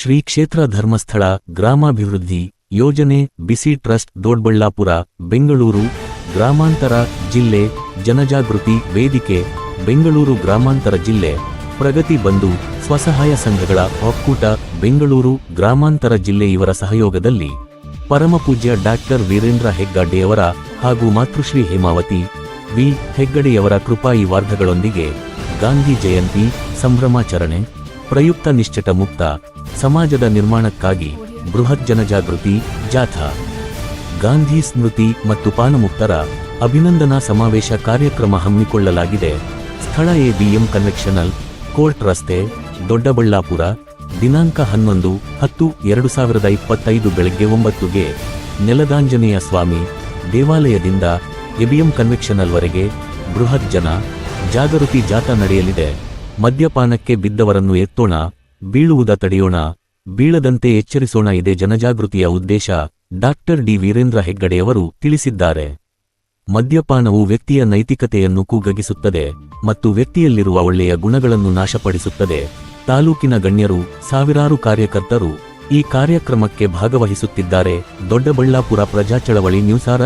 ಶ್ರೀ ಕ್ಷೇತ್ರ ಧರ್ಮಸ್ಥಳ ಗ್ರಾಮಾಭಿವೃದ್ಧಿ ಯೋಜನೆ ಬಿಸಿ ಟ್ರಸ್ಟ್ ದೊಡ್ಡಬಳ್ಳಾಪುರ, ಬೆಂಗಳೂರು ಗ್ರಾಮಾಂತರ ಜಿಲ್ಲೆ ಜನಜಾಗೃತಿ ವೇದಿಕೆ, ಬೆಂಗಳೂರು ಗ್ರಾಮಾಂತರ ಜಿಲ್ಲೆ ಪ್ರಗತಿ ಬಂಧು ಸ್ವಸಹಾಯ ಸಂಘಗಳ ಒಕ್ಕೂಟ, ಬೆಂಗಳೂರು ಗ್ರಾಮಾಂತರ ಜಿಲ್ಲೆ ಇವರ ಸಹಯೋಗದಲ್ಲಿ ಪರಮಪೂಜ್ಯ ಡಾಕ್ಟರ್ ವೀರೇಂದ್ರ ಹೆಗ್ಗಾಡ್ಡೆಯವರ ಹಾಗೂ ಮಾತೃಶ್ರೀ ಹೇಮಾವತಿ ವಿ ಹೆಗ್ಗಡೆಯವರ ಕೃಪಾಯಿ ವಾರ್ಧಗಳೊಂದಿಗೆ ಗಾಂಧಿ ಜಯಂತಿ ಸಂಭ್ರಮಾಚರಣೆ ಪ್ರಯುಕ್ತ ನಿಶ್ಚಟ ಮುಕ್ತ ಸಮಾಜದ ನಿರ್ಮಾಣಕ್ಕಾಗಿ ಬೃಹತ್ ಜನಜಾಗೃತಿ, ಜಾಥಾ, ಗಾಂಧಿ ಸ್ಮೃತಿ ಮತ್ತು ಪಾನಮುಕ್ತರ ಅಭಿನಂದನಾ ಸಮಾವೇಶ ಕಾರ್ಯಕ್ರಮ ಹಮ್ಮಿಕೊಳ್ಳಲಾಗಿದೆ. ಸ್ಥಳ ಎಬಿಎಂ ಕನ್ವೆಕ್ಷನಲ್, ಕೋರ್ಟ್ ರಸ್ತೆ, ದೊಡ್ಡಬಳ್ಳಾಪುರ, ದಿನಾಂಕ ಹನ್ನೊಂದು, ಹತ್ತು, ಎರಡು ಸಾವಿರದ ಇಪ್ಪತ್ತೈದು ಬೆಳಗ್ಗೆ ಒಂಬತ್ತುಗೆ ನೆಲದಾಂಜನೇಯ ಸ್ವಾಮಿ ದೇವಾಲಯದಿಂದ ಎಬಿಎಂ ಕನ್ವೆಕ್ಷನಲ್ವರೆಗೆ ಬೃಹತ್ ಜನ ಜಾಗೃತಿ ಜಾಥಾ ನಡೆಯಲಿದೆ. ಮದ್ಯಪಾನಕ್ಕೆ ಬಿದ್ದವರನ್ನು ಎತ್ತೋಣ, ಬೀಳುವುದ ತಡೆಯೋಣ, ಬೀಳದಂತೆ ಎಚ್ಚರಿಸೋಣ ಇದೆ ಜನಜಾಗೃತಿಯ ಉದ್ದೇಶ, ಡಾಕ್ಟರ್ ಡಿ ವೀರೇಂದ್ರ ಹೆಗ್ಗಡೆಯವರು ತಿಳಿಸಿದ್ದಾರೆ. ಮದ್ಯಪಾನವು ವ್ಯಕ್ತಿಯ ನೈತಿಕತೆಯನ್ನು ಕೂಗಗಿಸುತ್ತದೆ ಮತ್ತು ವ್ಯಕ್ತಿಯಲ್ಲಿರುವ ಒಳ್ಳೆಯ ಗುಣಗಳನ್ನು ನಾಶಪಡಿಸುತ್ತದೆ. ತಾಲೂಕಿನ ಗಣ್ಯರು, ಸಾವಿರಾರು ಕಾರ್ಯಕರ್ತರು ಈ ಕಾರ್ಯಕ್ರಮಕ್ಕೆ ಭಾಗವಹಿಸುತ್ತಿದ್ದಾರೆ. Doddaballapura ಪ್ರಜಾಚಳವಳಿ news R